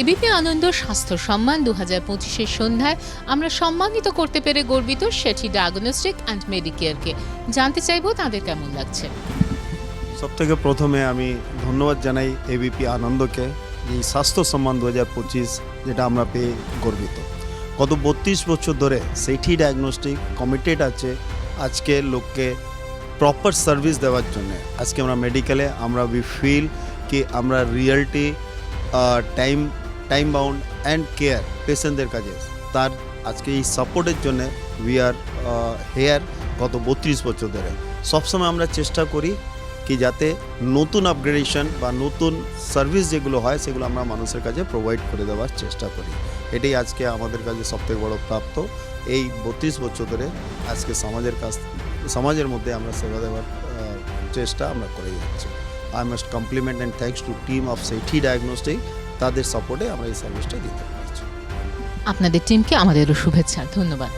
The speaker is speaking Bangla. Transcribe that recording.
এবিপি আনন্দ স্বাস্থ্য সম্মান দু হাজার পঁচিশের সন্ধ্যায় আমরা সম্মানিত করতে পেরে গর্বিত সেটি ডায়াগনস্টিক অ্যান্ড মেডিকেয়ারকে জানতে চাইব তাদের কেমন লাগছে? সব থেকে প্রথমে আমি ধন্যবাদ জানাই এবিপি আনন্দকে। এই স্বাস্থ্য সম্মান দু হাজার পঁচিশ যেটা আমরা পেয়ে গর্বিত। গত বত্রিশ বছর ধরে সেইটি ডায়াগনস্টিক কমিটেড আছে আজকে লোককে প্রপার সার্ভিস দেওয়ার জন্য। আজকে আমরা মেডিকেলে আমরা উই ফিল কি আমরা reality time time bound and care পেশেন্টদের কাছে। তার আজকে এই সাপোর্টের জন্য উই আর হেয়ার গত বত্রিশ বছর ধরে। সবসময় আমরা চেষ্টা করি কি যাতে নতুন আপগ্রেডেশন বা নতুন সার্ভিস যেগুলো হয়, সেগুলো আমরা মানুষের কাছে প্রোভাইড করে দেওয়ার চেষ্টা করি। এটাই আজকে আমাদের কাছে সবথেকে বড় প্রাপ্ত। এই বত্রিশ বছর ধরে আজকে সমাজের কাছ, সমাজের মধ্যে আমরা সেবা দেওয়ার চেষ্টা আমরা করে যাচ্ছি। I must compliment and thanks to team of সেইটি ডায়াগনস্টিক তাদের সাপোর্টে আমরা এই সার্ভিসটা দিতে পারছি। আপনাদের টিমকে আমাদেরও শুভেচ্ছা। ধন্যবাদ।